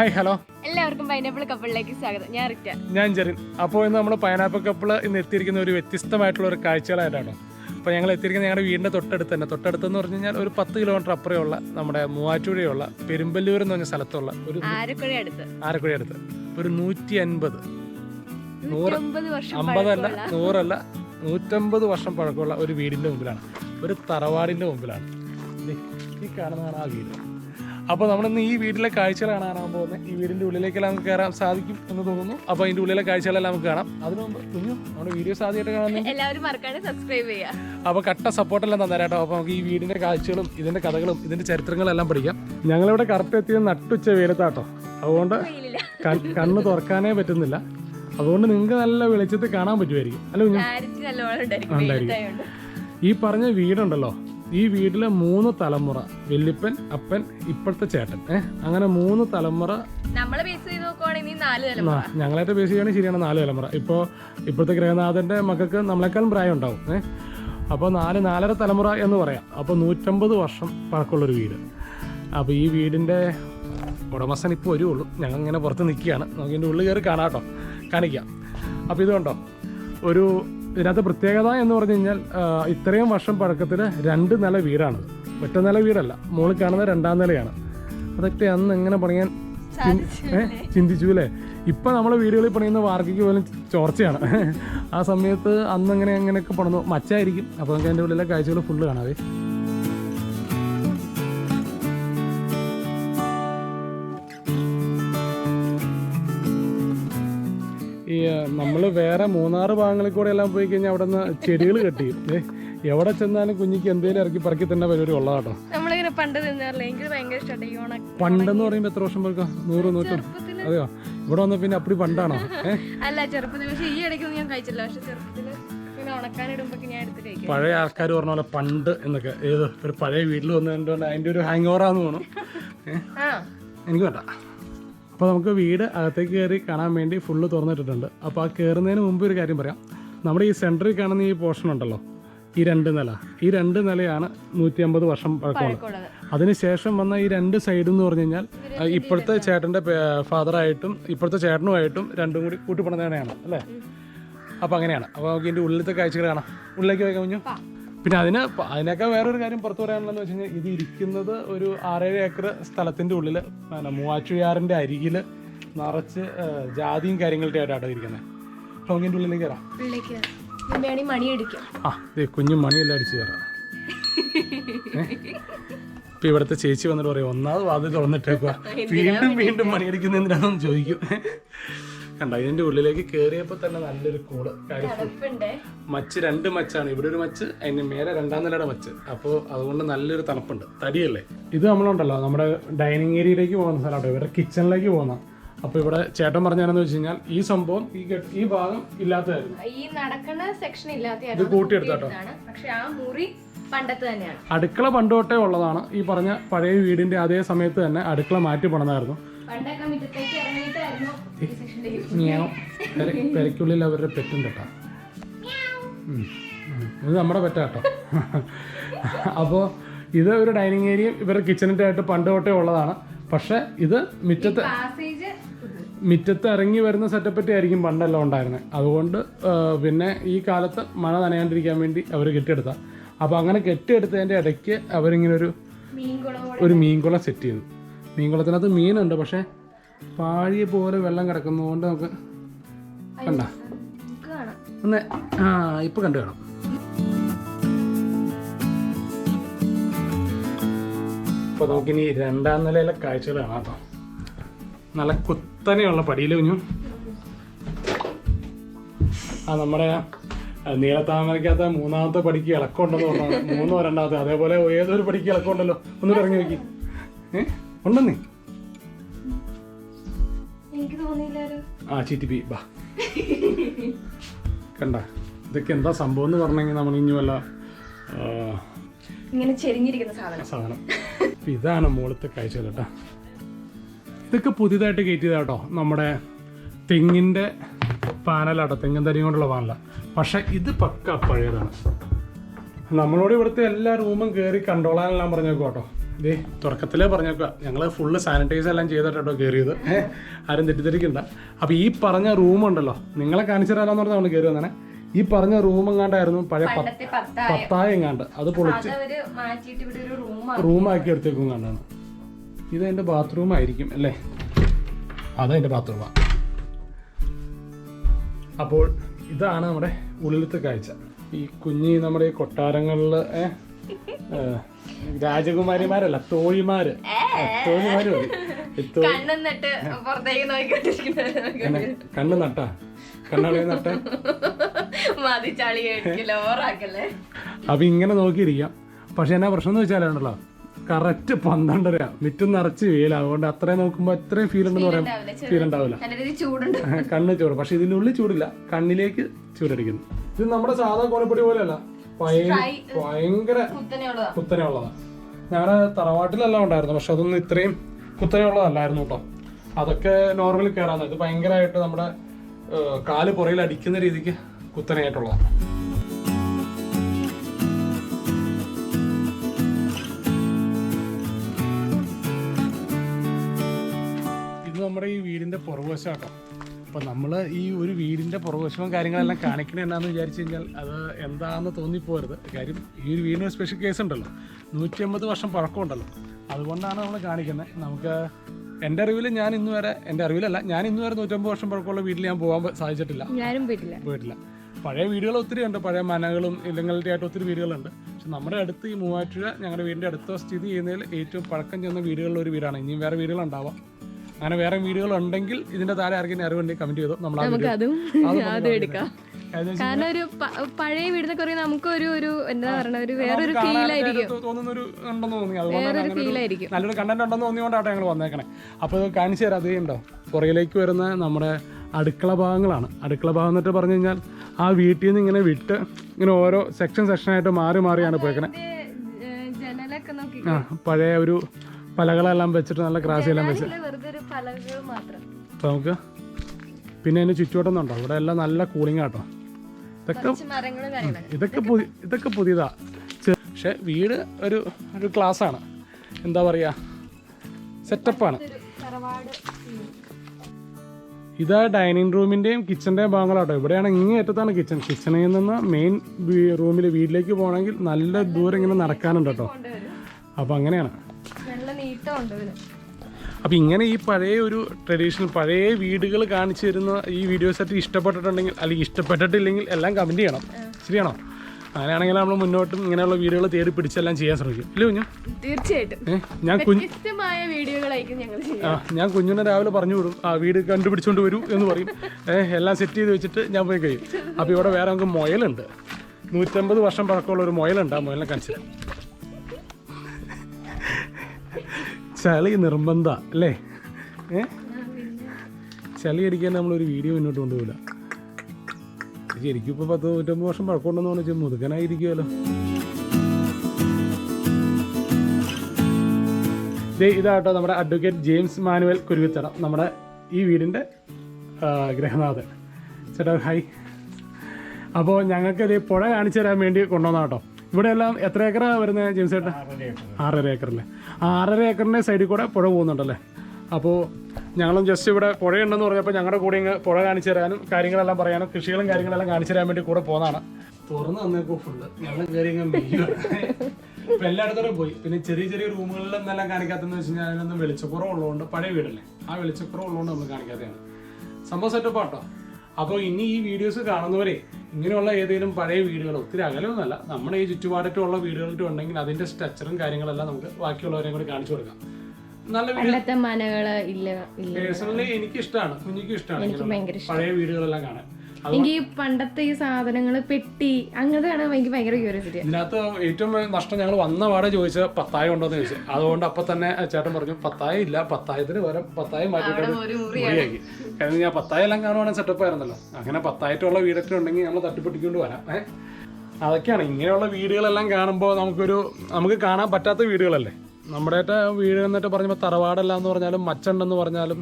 Hi hello എല്ലാവർക്കും pineapple കപ്പിളിലേക്ക് സ്വാഗതം. ഞാൻ റിറ്റ. ഞാൻ ജെറിൻ. അപ്പോൾ ഇന്ന് നമ്മൾ പൈനാപ്പിൾ കപ്പിൾ ഇന്ന് എത്തിയിരിക്കുന്ന ഒരു വ്യത്യസ്തമായിട്ടുള്ള ഒരു കാഴ്ചകളായിട്ടാണ്. അപ്പോൾ ഞങ്ങൾ എത്തിയിരിക്കുന്നത് ഞങ്ങളുടെ വീടിന്റെ തൊട്ടടുത്ത് തന്നെ. തൊട്ടടുത്തെന്ന് പറഞ്ഞു കഴിഞ്ഞാൽ ഒരു പത്ത് കിലോമീറ്റർ അപ്പുറമുള്ള നമ്മുടെ മൂവാറ്റുപുഴയുള്ള പെരുമ്പല്ലൂർ എന്ന് പറഞ്ഞ സ്ഥലത്തുള്ള ഒരു ആരക്കുഴ അടുത്ത്. ആരക്കുഴ അടുത്ത്. ഒരു നൂറ്റി അൻപത് നൂറ് അമ്പതല്ല നൂറല്ല നൂറ്റമ്പത് വർഷം പഴക്കമുള്ള ഒരു വീടിന്റെ മുമ്പിലാണ്. ഒരു തറവാടിന്റെ മുമ്പിലാണ്. ഈ കാണുന്നതാണ് ആ വീട്. അപ്പോൾ നമ്മളിന്ന് ഈ വീട്ടിലെ കാഴ്ചകൾ കാണാനാണ് പോകുന്നത്. ഈ വീടിന്റെ ഉള്ളിലേക്കെല്ലാം നമുക്ക് കയറാൻ സാധിക്കും എന്ന് തോന്നുന്നു. അപ്പോൾ അതിന്റെ ഉള്ളിലെ കാഴ്ചകളെല്ലാം നമുക്ക് കാണാം. അതിനു മുമ്പ് കുഞ്ഞു നമ്മുടെ വീഡിയോസ് ആദ്യമായിട്ട് കാണുന്നത്? എല്ലാവരും മറക്കാണ്ട് സബ്സ്ക്രൈബ് ചെയ്യുക അപ്പോൾ കട്ട സപ്പോർട്ടെല്ലാം തന്നേരാട്ടോ അപ്പോൾ നമുക്ക് ഈ വീടിന്റെ കാഴ്ചകളും ഇതിന്റെ കഥകളും ഇതിന്റെ ചരിത്രങ്ങളെല്ലാം പഠിക്കാം. ഞങ്ങളിവിടെ കറക്റ്റ് എത്തിയത് നട്ടുച്ച വെയിലത്താട്ടോ. അതുകൊണ്ട് കണ്ണ് തുറക്കാനേ പറ്റുന്നില്ല. അതുകൊണ്ട് നിങ്ങൾക്ക് നല്ല വെളിച്ചത്തിൽ കാണാൻ പറ്റുമായിരിക്കും. അല്ല ഉണ്ടായിരിക്കും. ഈ പറഞ്ഞ വീടുണ്ടല്ലോ. ഈ വീട്ടിലെ മൂന്ന് തലമുറ വല്യപ്പൻ അപ്പൻ ഇപ്പോഴത്തെ ചേട്ടൻ. ഏഹ് അങ്ങനെ മൂന്ന് തലമുറ. നമ്മളെ ബേസ് ചെയ്ത് നോക്കുവാണെങ്കിൽ നാല് തലമുറ. ഞങ്ങളായിട്ട് ബേസ് ചെയ്യുകയാണെങ്കിൽ ശരിയാണ് നാല് തലമുറ. ഇപ്പോൾ ഇപ്പോഴത്തെ ഗ്രഹനാഥന്റെ മക്കൾക്ക് നമ്മളെക്കാളും പ്രായം ഉണ്ടാവും ഏഹ് അപ്പോൾ നാല് നാലര തലമുറ എന്ന് പറയാം. അപ്പോൾ നൂറ്റമ്പത് വർഷം പഴക്കമുള്ളൊരു വീട്. അപ്പോൾ ഈ വീടിന്റെ ഉടമസ്ഥൻ ഇപ്പോൾ വരുള്ളൂ ഞങ്ങൾ ഇങ്ങനെ പുറത്ത് നിൽക്കുകയാണ്. നമുക്ക് ഇതിന്റെ ഉള്ളിൽ കയറി കാണാം കേട്ടോ. കാണിക്കാം. അപ്പോൾ ഇത് കണ്ടോ? ഒരു ഇതിനകത്ത് പ്രത്യേകത എന്ന് പറഞ്ഞു കഴിഞ്ഞാൽ ഇത്രയും വർഷം പഴക്കത്തിൽ രണ്ട് നില വീടാണത് ഒറ്റ നില വീടല്ല. മുകളിൽ കാണുന്ന രണ്ടാം നിലയാണ്. അതൊക്കെ അന്ന് എങ്ങനെ പണിയാൻ ചിന്തിച്ചു അല്ലേ? ഇപ്പൊ നമ്മളെ വീടുകളിൽ പണിയുന്ന വാർക്കയ്ക്ക് പോലും ചോർച്ചയാണ്. ആ സമയത്ത് അന്ന് അങ്ങനെ അങ്ങനെയൊക്കെ പണിതു മച്ചായിരിക്കും. അപ്പോൾ നമുക്ക് അതിന്റെ ഉള്ളിലെ കാഴ്ചകൾ ഫുള്ള് കാണാവേ. നമ്മൾ വേറെ മൂന്നാറ് ഭാഗങ്ങളിൽ കൂടെ എല്ലാം പോയി കഴിഞ്ഞാൽ അവിടെ നിന്ന് ചെടികൾ കെട്ടി എവിടെ ചെന്നാലും കുഞ്ഞിക്ക് എന്തേലും ഇറക്കി പറക്കി തന്നെ പരിപാടി ഉള്ളതാട്ടോ. നമ്മളിങ്ങനെ പണ്ട് പണ്ടെന്ന് പറയുമ്പോൾ എത്ര വർഷം പേർക്കാ നൂറ് നൂറ്റും അതെയോ? ഇവിടെ വന്ന പിന്നെ അപ്പടി പണ്ടാണോ? അല്ല ചെറുപ്പത്തിൽ പക്ഷേ ഈ ഇടയ്ക്ക് ഞാൻ കഴിച്ചില്ല. പക്ഷെ കഴിക്കും. പഴയ ആൾക്കാർ പറഞ്ഞ പോലെ പണ്ട് എന്നൊക്കെ. ഏത് ഒരു പഴയ വീട്ടിൽ വന്നതുകൊണ്ട് അതിന്റെ ഒരു ഹാങ് ഓവറാന്ന് തോന്നുന്നു. എനിക്ക് വേണ്ട. അപ്പോൾ നമുക്ക് വീട് അകത്തേക്ക് കയറി കാണാൻ വേണ്ടി ഫുള്ള് തുറന്നിട്ടിട്ടുണ്ട്. അപ്പോൾ ആ കയറുന്നതിന് മുമ്പ് ഒരു കാര്യം പറയാം. നമ്മുടെ ഈ സെന്ററിൽ കാണുന്ന ഈ പോർഷൻ ഉണ്ടല്ലോ ഈ രണ്ട് നില. ഈ രണ്ട് നിലയാണ് നൂറ്റി അമ്പത് വർഷം പഴക്കമുള്ളത്. അതിനുശേഷം വന്ന ഈ രണ്ട് സൈഡ് എന്ന് പറഞ്ഞു കഴിഞ്ഞാൽ ഇപ്പോഴത്തെ ചേട്ടന്റെ ഫാദറായിട്ടും ഇപ്പോഴത്തെ ചേട്ടനുമായിട്ടും രണ്ടും കൂടി കൂട്ടിപ്പണതാണ് അല്ലേ? അപ്പോൾ അങ്ങനെയാണ്. അപ്പോൾ നമുക്ക് ഇതിന്റെ ഉള്ളിലത്തെ കാഴ്ചകൾ കാണാം. ഉള്ളിലേക്ക് പോയി കഴിഞ്ഞു. പിന്നെ അതിന് അതിനൊക്കെ വേറൊരു കാര്യം പുറത്തു പറയാനുള്ളതെന്ന് വെച്ച് കഴിഞ്ഞാൽ ഇത് ഇരിക്കുന്നത് ഒരു ആറേഴ് ഏക്കർ സ്ഥലത്തിന്റെ ഉള്ളിൽ മൂവാറ്റുയാറിന്റെ അരികിൽ നിറച്ച് ജാതിയും കാര്യങ്ങളൊക്കെ ആയിട്ടാണ് ഇരിക്കുന്നത്. ടോങ്ങിന്റെ ഉള്ളിലേക്ക് കയറാം. ആ ദേ കുഞ്ഞു മണിയെല്ലാം അടിച്ചു കയറാം. ഇപ്പൊ ഇവിടുത്തെ ചേച്ചി വന്നിട്ട് പറയും ഒന്നാമത് വാതിൽ തുറന്നിട്ടേക്കുക വീണ്ടും വീണ്ടും മണിയടിക്കുന്ന എന്തിനാണെന്ന് ചോദിക്കും. കണ്ട ഇതിന്റെ ഉള്ളിലേക്ക് കയറിയപ്പോൾ തന്നെ നല്ലൊരു തണുപ്പുണ്ടേ. മച്ച് രണ്ട് മച്ചാണ്. ഇവിടെ ഒരു മച്ച് അതിന് മേലെ രണ്ടാം നിലയുടെ മച്ച്. അപ്പോൾ അതുകൊണ്ട് നല്ലൊരു തണുപ്പുണ്ട്. തടിയല്ലേ? ഇത് നമ്മളുണ്ടല്ലോ നമ്മുടെ ഡൈനിങ് ഏരിയയിലേക്ക് പോകുന്ന സ്ഥലമാണ് ഇവരുടെ കിച്ചണിലേക്ക് പോകുന്ന. അപ്പൊ ഇവിടെ ചേട്ടൻ പറഞ്ഞാണെന്ന് വെച്ച് കഴിഞ്ഞാൽ ഈ സംഭവം ഈ ഈ ഭാഗം ഇല്ലാത്തതായിരുന്നു. ഈ നടക്കുന്ന സെക്ഷൻ ഇല്ലാത്ത ഇത് കൂട്ടിയെടുത്താട്ടോ. പക്ഷെ ആ മുറി പണ്ടത്തെ തന്നെയാണ്. അടുക്കള പണ്ട് തൊട്ടേ ഉള്ളതാണ്. ഈ പറഞ്ഞ പഴയ വീടിന്റെ അതേ സമയത്ത് തന്നെ അടുക്കള മാറ്റി പണിതായിരുന്നു. പണ്ടൊക്കെ മിറ്റത്തേക്ക് ഇറങ്ങിയിട്ടായിരുന്നു പെരയ്ക്കുള്ളിൽ അവരുടെ പെറ്റും കേട്ടോ. ഇത് നമ്മുടെ പെറ്റാട്ടോ അപ്പോൾ ഇത് ഒരു ഡൈനിങ് ഏരിയ ഇവരുടെ കിച്ചണിന്റെ ആയിട്ട് പണ്ട് തൊട്ടേ ഉള്ളതാണ്. പക്ഷെ ഇത് മിറ്റത്ത് മിറ്റത്ത് ഇറങ്ങി വരുന്ന സെറ്റപ്പറ്റി ആയിരിക്കും പണ്ടെല്ലാം ഉണ്ടായിരുന്നത് അതുകൊണ്ട് പിന്നെ ഈ കാലത്ത് മഴ നനയാണ്ടിരിക്കാൻ വേണ്ടി അവർ കെട്ടിയെടുത്ത. അപ്പോൾ അങ്ങനെ കെട്ടിയെടുത്തതിന്റെ ഇടയ്ക്ക് അവരിങ്ങനെ ഒരു ഒരു മീൻകുളം സെറ്റ് ചെയ്തു. മീൻകുളത്തിനകത്ത് മീനുണ്ട് പക്ഷേ പാഴിയെ പോലെ വെള്ളം കിടക്കുന്നതുകൊണ്ട് നമുക്ക് കണ്ട? ഒന്ന് ആ ഇപ്പൊ കണ്ടു കാണാം. അപ്പൊ നമുക്കിനി രണ്ടാം നിലയിലെ കാഴ്ചകൾ കാണാം കേട്ടോ. നല്ല കുത്തനെയുള്ള പടിയിൽ കുഞ്ഞു. ആ നമ്മുടെ നീളത്താമരയ്ക്കകത്ത് മൂന്നാമത്തെ പടിക്ക് ഇളക്കമുണ്ടെന്ന് പറഞ്ഞു മൂന്നോ രണ്ടാമത്തെ അതേപോലെ ഏതൊരു പടിക്ക് ഇളക്കമുണ്ടല്ലോ? ഒന്നും ഇറങ്ങി നോക്കി. ഏ? ഉണ്ടെന്നേ? ആ ചീറ്റി പി ബാ. കണ്ട. ഇതൊക്കെ എന്താ സംഭവം എന്ന് പറഞ്ഞെങ്കിൽ നമ്മൾ ഇനി വല്ല ഇങ്ങനെ ചെരിഞ്ഞിരിക്കുന്ന സാധനം. സാധനം. ഇതാണ് മുകളത്തെ കാഴ്ചകൾ കേട്ടോ. ഇതൊക്കെ പുതിയതായിട്ട് കയറ്റിയതാ കേട്ടോ. നമ്മുടെ തെങ്ങിന്റെ പാനലാട്ടോ. തെങ്ങിൻ തരി കൊണ്ടുള്ള പാനല. പക്ഷേ ഇത് പക്ക പഴയതാണ്. നമ്മളോട് ഇവിടുത്തെ എല്ലാ റൂമും കയറി കണ്ടോളാനെല്ലാം പറഞ്ഞേക്കും കേട്ടോ. ഇതേ തുടക്കത്തിലേ പറഞ്ഞേക്കുക ഞങ്ങൾ ഫുള്ള് സാനിറ്റൈസ് എല്ലാം ചെയ്തിട്ടോ കയറിയത് ഏഹ് ആരും തെറ്റിദ്ധരിക്കണ്ട. അപ്പോൾ ഈ പറഞ്ഞ റൂം ഉണ്ടല്ലോ നിങ്ങളെ കാണിച്ചു തരാമെന്ന് പറഞ്ഞാൽ നമ്മൾ കയറി വന്നേ ഈ പറഞ്ഞ റൂം എങ്ങാണ്ടായിരുന്നു? പഴയ പത്തായം. എങ്ങാണ്ട്. അത് പൊളിച്ച് അതവര് മാറ്റിയിട്ട് ഇവിടെ ഒരു റൂമാണ് റൂമാക്കി എടുത്തേക്കും കണ്ടാണ് ഇത് എന്റെ ബാത്റൂം ആയിരിക്കും അല്ലേ? അതെന്റെ ബാത്റൂമാണ് അപ്പോൾ ഇതാണ് നമ്മുടെ ഉള്ളിലത്തെ കാഴ്ച. ഈ കുഞ്ഞി നമ്മുടെ ഈ കൊട്ടാരങ്ങളിൽ രാജകുമാരിമാരല്ല തോഴിമാര്. തോഴിമാര് കണ്ണെന്നിട്ട് പുറത്തേക്ക് നോക്കിക്കൊണ്ടിരിക്കുന്നത് എന്നെ കണ്ണ് നട്ടാ? കണ്ണളി നട്ട? അപ്പൊ ഇങ്ങനെ നോക്കിയിരിക്കാം. പക്ഷെ എന്നാ പ്രശ്നം എന്ന് വെച്ചാലാണല്ലോ കറക്റ്റ് പന്ത്രണ്ടര മിറ്റും നിറച്ച് വെയിൽ അതുകൊണ്ട് അത്രയും നോക്കുമ്പോ അത്രയും ഫീൽ ഉണ്ടെന്ന് പറയാം. ഫീൽ ഉണ്ടാവില്ല. കണ്ണ് ചൂട്. പക്ഷെ ഇതിനുള്ളിൽ ചൂടില്ല. കണ്ണിലേക്ക് ചൂടടിക്കുന്നു. ഇത് നമ്മുടെ സാധാ കോലപ്പൊടി പോലെയല്ല. ഭയങ്കര കുത്തനെയുള്ളതാണ് കുത്തനെ ഉള്ളതാണ് ഞങ്ങളുടെ തറവാട്ടിലെല്ലാം ഉണ്ടായിരുന്നു പക്ഷെ അതൊന്നും ഇത്രയും കുത്തനെ ഉള്ളതല്ലായിരുന്നു കേട്ടോ അതൊക്കെ നോർമലി കയറാന്ന് ഇത് ഭയങ്കരമായിട്ട് നമ്മുടെ കാൽ പുറയിൽ അടിക്കുന്ന രീതിക്ക് കുത്തനെയായിട്ടുള്ളതാണ് ഇത് നമ്മുടെ ഈ വീടിന്റെ പുറകുവശം അപ്പൊ നമ്മൾ ഈ ഒരു വീടിന്റെ പുറകുവശവും കാര്യങ്ങളെല്ലാം കാണിക്കണേ എന്നാന്ന് വിചാരിച്ചു കഴിഞ്ഞാൽ അത് എന്താണെന്ന് തോന്നിപ്പോരുത്. കാര്യം ഈ ഒരു വീടിന് സ്പെഷ്യൽ കേസ് ഉണ്ടല്ലോ. നൂറ്റി അമ്പത് വർഷം പഴക്കമുണ്ടല്ലോ. അതുകൊണ്ടാണ് നമ്മൾ കാണിക്കുന്നത് നമുക്ക് എന്റെ അറിവിൽ ഞാൻ ഇന്ന് വരെ എന്റെ അറിവിലല്ല ഞാൻ ഇന്ന് വരെ നൂറ്റമ്പത് വർഷം പഴക്കമുള്ള വീട്ടിൽ ഞാൻ പോകാൻ സാധിച്ചിട്ടില്ല. ഞാനും പോയിട്ടില്ല. പോയിട്ടില്ല. പഴയ വീടുകൾ ഒത്തിരി ഉണ്ട്. പഴയ മനകളും ഇല്ലങ്ങളുടെ ആയിട്ട് ഒത്തിരി വീടുകളുണ്ട്. പക്ഷെ നമ്മുടെ അടുത്ത് ഈ മൂവാറ്റുപുഴ ഞങ്ങളുടെ വീടിന്റെ അടുത്ത സ്ഥിതി ചെയ്യുന്നതിൽ ഏറ്റവും പഴക്കം ചെന്ന വീടുകളിൽ ഒരു വീടാണ്. ഇനിയും വേറെ വീടുകളുണ്ടാവാം. അങ്ങനെ വേറെ വീഡിയോകൾ ഉണ്ടെങ്കിൽ ഇതിന്റെ താഴെ ആർക്കെങ്കിലും അറിവുണ്ടെങ്കിൽ കമന്റ് ചെയ്തോ. നമ്മൾ നമുക്ക് അതും അത് നമുക്ക് എടുക്കാം. കാരണം ഒരു പഴയ വീടിനൊക്കെ പറയുന്നത് നമുക്കൊരു ഒരു എന്താ പറയണ ഒരു വേറൊരു ഫീലായിരിക്കും. വേറൊരു ഒരു നല്ലൊരു കണ്ടന്റ് ഉണ്ടെന്ന് തോന്നിയോണ്ടാട്ടോ ഞങ്ങൾ വന്നേക്കണേ. അപ്പോൾ കാണിച്ചു തരാം. അതേ ഉണ്ടോ പുറകിലേക്ക് വരുന്ന നമ്മുടെ അടുക്കള ഭാഗങ്ങളാണ്. അടുക്കള ഭാഗം എന്നിട്ട് പറഞ്ഞു കഴിഞ്ഞാൽ ആ വീട്ടിൽ നിന്ന് ഇങ്ങനെ വിട്ട് ഇങ്ങനെ ഓരോ സെക്ഷൻ സെക്ഷൻ ആയിട്ട് മാറി മാറിയാണ് പോയേക്കണേ. ആ പഴയ ഒരു പലകളെല്ലാം വെച്ചിട്ട് നല്ല ക്രാസിയെല്ലാം വെച്ച് മാത്രം. നമുക്ക് പിന്നെ അതിന് ചുറ്റുവട്ടം ഉണ്ടോ? ഇവിടെ എല്ലാം നല്ല കൂളിംഗ് ആട്ടോ ഇതൊക്കെ ഇതൊക്കെ പുതിയ ഇതൊക്കെ പുതിയതാ. പക്ഷെ വീട് ഒരു ഒരു ക്ലാസ് ആണ്. എന്താ പറയുക സെറ്റപ്പാണ് ഇതാ ഡൈനിങ് റൂമിന്റെയും കിച്ചന്റെയും ഭാഗങ്ങളാട്ടോ ഇവിടെയാണ് ഇങ്ങേ അറ്റത്താണ് കിച്ചൺ കിച്ചണിൽ നിന്ന് മെയിൻ റൂമിൽ വീട്ടിലേക്ക് പോകണമെങ്കിൽ നല്ല ദൂരം ഇങ്ങനെ നടക്കാനുണ്ട് കേട്ടോ അപ്പോൾ അങ്ങനെയാണ്. അപ്പോൾ ഇങ്ങനെ ഈ പഴയ ഒരു ട്രഡീഷണൽ പഴയ വീടുകൾ കാണിച്ചു തരുന്ന ഈ വീഡിയോ സെറ്റ് ഇഷ്ടപ്പെട്ടിട്ടുണ്ടെങ്കിൽ അല്ലെങ്കിൽ ഇഷ്ടപ്പെട്ടിട്ടില്ലെങ്കിൽ എല്ലാം കമന്റ് ചെയ്യണം. ശരിയാണോ? അങ്ങനെയാണെങ്കിൽ നമ്മൾ മുന്നോട്ടും ഇങ്ങനെയുള്ള വീഡിയോകൾ തേടി പിടിച്ചെല്ലാം ചെയ്യാൻ ശ്രമിക്കും. ഇല്ലേ കുഞ്ഞു? തീർച്ചയായിട്ടും. ഞാൻ കുഞ്ഞു ആ ഞാൻ കുഞ്ഞിനെ രാവിലെ പറഞ്ഞു വിടും. ആ വീട് കണ്ടുപിടിച്ചുകൊണ്ട് വരൂ എന്ന് പറയും. ഏഹ് എല്ലാം സെറ്റ് ചെയ്ത് വെച്ചിട്ട് ഞാൻ പോയി കഴിയും. അപ്പോൾ ഇവിടെ വേറെ നമുക്ക് മുയലുണ്ട്. നൂറ്റമ്പത് വർഷം പഴക്കമുള്ള ഒരു മുയലുണ്ട് ആ മുയലിനെ കാണിച്ചു ചളി നിർബന്ധ അല്ലേ? ഏ? ചളി അടിക്കാൻ നമ്മളൊരു വീഡിയോ മുന്നോട്ട് കൊണ്ടുപോകില്ല ശരിക്കും ഇപ്പോൾ പത്ത് നൂറ്റമ്പത് വർഷം പഴക്കമുണ്ടെന്ന് പറഞ്ഞാൽ മുതുകനായിരിക്കുമല്ലോ ഇതാട്ടോ നമ്മുടെ അഡ്വക്കേറ്റ് ജെയിംസ് മാനുവൽ കുരുവിത്തട നമ്മുടെ ഈ വീടിന്റെ ഗ്രഹനാഥൻ ചേട്ടാ ഹായ് അപ്പോൾ ഞങ്ങൾക്ക് ഇത് പുഴ കാണിച്ചു തരാൻ വേണ്ടി കൊണ്ടുവന്നാട്ടോ ഇവിടെ എല്ലാം എത്ര ഏക്കറാണ് വരുന്നത് ജെയിംസ് ചേട്ടാ? ആറര ഏക്കറല്ലേ ആറര ഏക്കറിന്റെ സൈഡിൽ കൂടെ പുഴ പോകുന്നുണ്ടല്ലേ? അപ്പോൾ ഞങ്ങളും ജസ്റ്റ് ഇവിടെ പുഴയുണ്ടെന്ന് പറഞ്ഞപ്പോൾ ഞങ്ങളുടെ കൂടെ ഇങ്ങ് പുഴ കാണിച്ചു തരാനും കാര്യങ്ങളെല്ലാം പറയാനും കൃഷികളും കാര്യങ്ങളെല്ലാം കാണിച്ചു തരാൻ വേണ്ടി കൂടെ പോകുന്നതാണ് തുറന്ന് തന്നേക്കോ ഫുള്ള് ഞങ്ങൾ കയറി ഇപ്പം എല്ലായിടത്തോടെ പോയി. പിന്നെ ചെറിയ ചെറിയ റൂമുകളിലൊന്നും എല്ലാം കാണിക്കാത്തെന്ന് വെച്ച് കഴിഞ്ഞാൽ അതിനൊന്നും വെളിച്ചക്കുറവുള്ളതുകൊണ്ട് പഴയ വീടല്ലേ? ആ വെളിച്ചക്കുറവുള്ളതുകൊണ്ട് നമ്മൾ കാണിക്കാത്തതാണ്. സംഭവം സെറ്റപ്പ് ആട്ടോ. അപ്പോൾ ഇനി ഈ വീഡിയോസ് കാണുന്നവരെ ഇങ്ങനെയുള്ള ഏതെങ്കിലും പഴയ വീടുകൾ ഒത്തിരി അകലമൊന്നുമല്ല. നമ്മുടെ ഈ ചുറ്റുപാടറ്റുള്ള വീടുകളിട്ട് ഉണ്ടെങ്കിൽ അതിന്റെ സ്ട്രക്ചറും കാര്യങ്ങളെല്ലാം നമുക്ക് ബാക്കിയുള്ളവരെയും കൂടി കാണിച്ചു കൊടുക്കാം. നല്ല പേഴ്സണലി എനിക്ക് ഇഷ്ടമാണ് കുഞ്ഞിക്കും ഇഷ്ടമാണ് പഴയ വീടുകളെല്ലാം കാണാൻ. എനിക്ക് ഈ പണ്ടത്തെ ഈ സാധനങ്ങൾ പെട്ടി അങ്ങനെ കാണാൻ എനിക്ക് ഭയങ്കര ക്യൂരിയോസിറ്റി ഇതിനകത്ത് ഏറ്റവും നഷ്ടം ഞങ്ങൾ വന്ന പാടെ ചോദിച്ച പത്തായം ഉണ്ടോ എന്ന് ചോദിച്ചു. അതുകൊണ്ട് അപ്പൊ തന്നെ ചേട്ടൻ പറഞ്ഞു പത്തായം ഇല്ല പത്തായത്തിന് പകരം പത്തായം മാറ്റിയിട്ട് മുറിയാക്കി കാരണം ഞാൻ പത്തായം എല്ലാം കാണുവാണെങ്കിൽ സെറ്റപ്പ് ആയിരുന്നല്ലോ. അങ്ങനെ പത്തായിട്ടുള്ള വീടൊക്കെ ഉണ്ടെങ്കിൽ നമ്മൾ തട്ടിപ്പൊട്ടിക്കൊണ്ട് വരാം. ഏഹ് അതൊക്കെയാണ്. ഇങ്ങനെയുള്ള വീടുകളെല്ലാം കാണുമ്പോൾ നമുക്കൊരു നമുക്ക് കാണാൻ പറ്റാത്ത വീടുകളല്ലേ? നമ്മുടെ വീട് എന്നിട്ട് പറഞ്ഞപ്പോൾ തറവാടല്ല എന്ന് പറഞ്ഞാലും മച്ചുണ്ടെന്ന് പറഞ്ഞാലും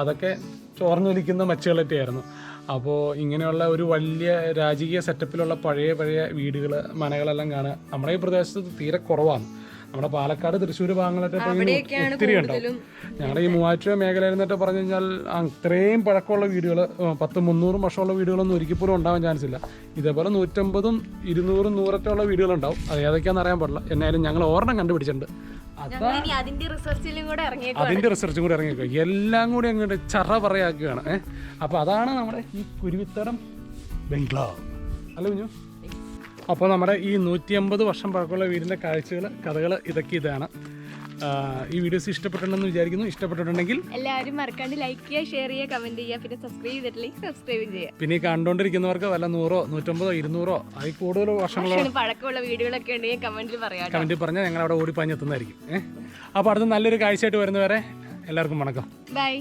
അതൊക്കെ ചോർന്നൊലിക്കുന്ന മച്ചുകളൊക്കെ ആയിരുന്നു അപ്പോൾ ഇങ്ങനെയുള്ള ഒരു വലിയ രാജകീയ സെറ്റപ്പിലുള്ള പഴയ പഴയ വീടുകൾ മനകളെല്ലാം കാണുക നമ്മുടെ ഈ പ്രദേശത്ത് തീരെ കുറവാണ്. നമ്മുടെ പാലക്കാട് തൃശ്ശൂർ ഭാഗങ്ങളൊക്കെ ഒത്തിരി ഉണ്ടാവും. ഞങ്ങളുടെ ഈ മൂവാറ്റുപുഴ മേഖലയിൽ നിന്നിട്ട് പറഞ്ഞു കഴിഞ്ഞാൽ അത്രയും പഴക്കമുള്ള വീടുകൾ പത്ത് മുന്നൂറും വർഷമുള്ള വീടുകളൊന്നും ഒരിക്കൽ പോലും ഉണ്ടാവാൻ ചാൻസ് ഇല്ല. ഇതേപോലെ നൂറ്റമ്പതും ഇരുന്നൂറും നൂറൊക്കെ ഉള്ള വീടുകളുണ്ടാവും. അത് ഏതൊക്കെയാണെന്ന് അറിയാൻ പാടില്ല. എന്നാലും ഞങ്ങൾ ഓർണം കണ്ടുപിടിച്ചിട്ടുണ്ട്. അതിന്റെ റിസർച്ചിലും കൂടെ ഇറങ്ങിയേക്കും അതിന്റെ റിസർച്ചും കൂടി ഇറങ്ങിക്കോ എല്ലാം കൂടി അങ്ങോട്ട് ചറ പറയാക്കുകയാണ്. ഏഹ് അപ്പൊ അതാണ് നമ്മുടെ ഈ കുരുവിത്തരം ബംഗ്ലാവ്. അല്ല കുഞ്ഞു? അപ്പോൾ നമ്മുടെ ഈ നൂറ്റി അമ്പത് വർഷം പഴക്കമുള്ള വീടിന്റെ കാഴ്ചകൾ കഥകൾ ഇതൊക്കെ ഇതാണ്. ഈ വീഡിയോസ് ഇഷ്ടപ്പെട്ടിട്ടുണ്ടെന്ന് വിചാരിക്കുന്നു. ഇഷ്ടപ്പെട്ടിട്ടുണ്ടെങ്കിൽ എല്ലാവരും മറക്കാണ്ട് ലൈക്ക് ചെയ്യുക ഷെയർ ചെയ്യുക കമന്റ് ചെയ്യുക. പിന്നെ സബ്സ്ക്രൈബ് ചെയ്തിട്ടില്ലെങ്കിൽ സബ്സ്ക്രൈബ് ചെയ്യുക. പിന്നെ ഈ കണ്ടുകൊണ്ടിരിക്കുന്നവർക്ക് വല്ല നൂറോ നൂറ്റമ്പതോ ഇരുന്നൂറോ അതിൽ കൂടുതൽ വർഷങ്ങളോ പഴക്കമുള്ള വീഡിയോകളൊക്കെ ഉണ്ടെങ്കിൽ കമന്റിൽ പറയാം കമന്റ് പറഞ്ഞാൽ ഞങ്ങൾ അവിടെ ഓടിപ്പാഞ്ഞെത്തുന്നതായിരിക്കും ഏഹ് അപ്പോൾ അടുത്ത നല്ലൊരു കാഴ്ചയായിട്ട് വരുന്നവരെ എല്ലാവർക്കും വണക്കം. ബൈ